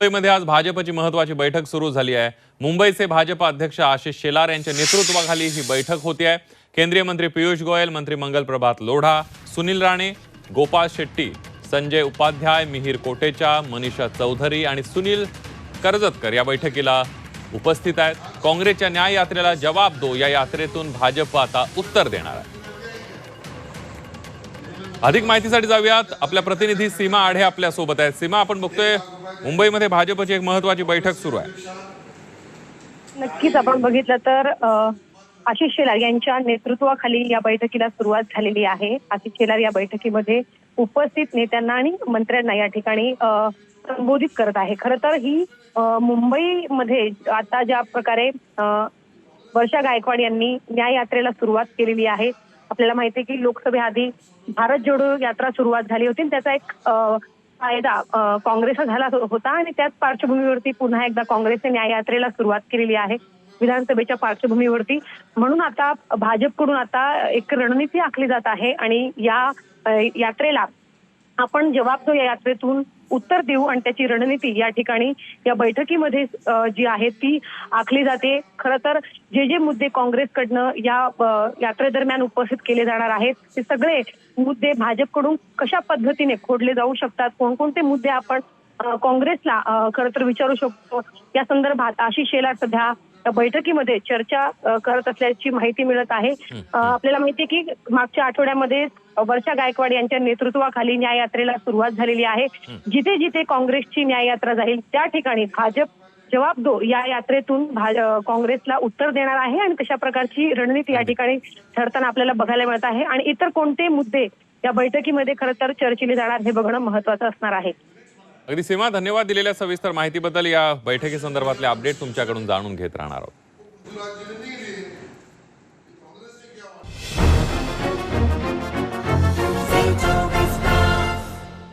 मुंबईमध्ये आज भाजपची महत्वाची बैठक सुरू झाली आहे. मुंबईचे भाजप अध्यक्ष आशिष शेलार यांच्या नेतृत्वाखाली ही बैठक होती आहे. केंद्रीय मंत्री पियुष गोयल मंत्री मंगल प्रभात लोढा सुनील राणे गोपाळ शेट्टी संजय उपाध्याय मिहीर कोटेचा मनीषा चौधरी आणि सुनील कर्जतकर या बैठकीला उपस्थित आहेत. काँग्रेसच्या न्याय यात्रेला जवाब दो या यात्रेतून भाजप आता उत्तर देणार आहे. अधिक माहितीसाठी जाऊयात. आपल्या प्रतिनिधी सीमा आढे आपल्यासोबत आहेत. सीमा आपण बघतोय मुंबईमध्ये भाजपची एक महत्वाची बैठक सुरू आहे. नक्कीच आपण बघितलं तर आशिष शेलार यांच्या नेतृत्वाखाली या बैठकीला सुरुवात झालेली आहे. आशिष शेलार या बैठकीमध्ये उपस्थित नेत्यांना आणि मंत्र्यांना या ठिकाणी संबोधित करत आहे. खरं तर ही मुंबईमध्ये आता ज्या प्रकारे वर्षा गायकवाड यांनी न्याय यात्रेला सुरुवात केलेली आहे आपल्याला माहिती आहे की लोकसभेआधी भारत जोडो यात्रा सुरुवात झाली होती त्याचा एक फायदा अ, काँग्रेसला झाला होता आणि त्याच पार्श्वभूमीवरती पुन्हा एकदा काँग्रेसने न्याय यात्रेला सुरुवात केलेली आहे विधानसभेच्या पार्श्वभूमीवरती. म्हणून आता भाजपकडून आता एक रणनीती आखली जात आहे आणि या यात्रेला आपण जवाब या यात्रेतून उत्तर देऊ आणि त्याची रणनीती या ठिकाणी या बैठकीमध्ये जी आहे ती आखली जाते. खरं तर जे जे मुद्दे काँग्रेसकडनं या यात्रेदरम्यान उपस्थित केले जाणार आहेत ते सगळे मुद्दे भाजपकडून कशा पद्धतीने खोडले जाऊ शकतात कोणकोणते मुद्दे आपण काँग्रेसला खर खरं तर विचारू शकतो. या संदर्भात आशिष शेलार सध्या बैठकीमध्ये चर्चा करत असल्याची माहिती मिळत आहे. आपल्याला माहिती आहे की मागच्या आठवड्यामध्ये वर्षा गायकवाड यांच्या नेतृत्वाखाली न्याय यात्रेला सुरुवात झालेली आहे. जिथे जिथे काँग्रेसची न्याय यात्रा जाईल त्या ठिकाणी भाजप जवाब दो या यात्रेतून काँग्रेसला उत्तर देणार आहे आणि तशा प्रकारची रणनीती या ठिकाणी ठरताना आपल्याला बघायला मिळत आहे. आणि इतर कोणते मुद्दे या बैठकीमध्ये खरं तर चर्चिले जाणार हे बघणं महत्वाचं असणार आहे. अगदी सीमा धन्यवाद दिलेल्या सविस्तर माहितीबद्दल या बैठकीसंदर्भातले अपडेट तुमच्याकडून जाणून घेत राहणार आहोत.